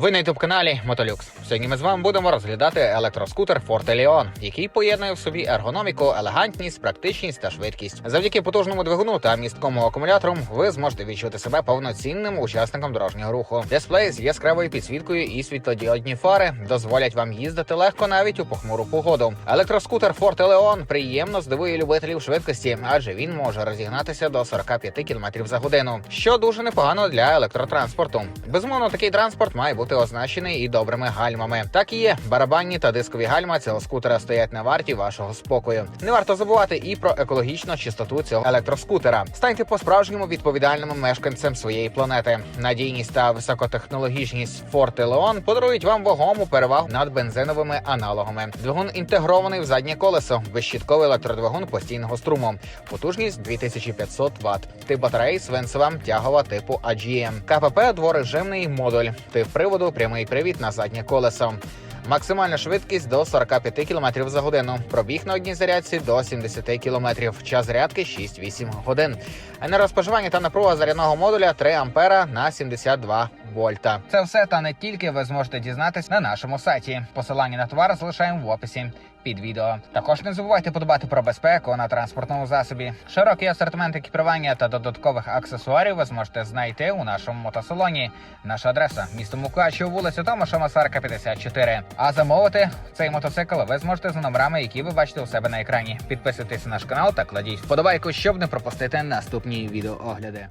Ви на youtube каналі Мотолюкс. Сьогодні ми з вами будемо розглядати електроскутер Forte Leon, який поєднує в собі ергономіку, елегантність, практичність та швидкість. Завдяки потужному двигуну та місткому акумулятору ви зможете відчути себе повноцінним учасником дорожнього руху. Дисплей з яскравою підсвіткою і світлодіодні фари дозволять вам їздити легко навіть у похмуру погоду. Електроскутер Forte Leon приємно здивує любителів швидкості, адже він може розігнатися до 45 км за годину, що дуже непогано для електротранспорту. Безумовно, такий транспорт має бути означений і добрими гальмами. Так і є. Барабанні та дискові гальма цього скутера стоять на варті вашого спокою. Не варто забувати і про екологічну чистоту цього електроскутера. Станьте по-справжньому відповідальним мешканцем своєї планети. Надійність та високотехнологічність Forte Leon подарують вам вагому перевагу над бензиновими аналогами. Двигун інтегрований в заднє колесо, безщітковий електродвигун постійного струму, потужність 2500 Вт. Тип батареї свинцева тягова типу AGM. КПП дворежимний модуль. Тип приводу прямий привід на заднє колесо. Максимальна швидкість до 45 км за годину. Пробіг на одній зарядці до 70 км. Час зарядки 6-8 годин. Енергоспоживання та напруга зарядного модуля 3 ампера на 72 вольта. Це все та не тільки ви зможете дізнатись на нашому сайті. Посилання на товар залишаємо в описі під відео. Також не забувайте подбати про безпеку на транспортному засобі. Широкий асортимент екіпірування та додаткових аксесуарів ви зможете знайти у нашому мотосалоні. Наша адреса місто Мукачево, вулиця Томаша Масарка, 54. А замовити цей мотоцикл ви зможете за номерами, які ви бачите у себе на екрані. Підписуйтесь на наш канал та кладіть вподобайку, щоб не пропустити наступні відеоогляди.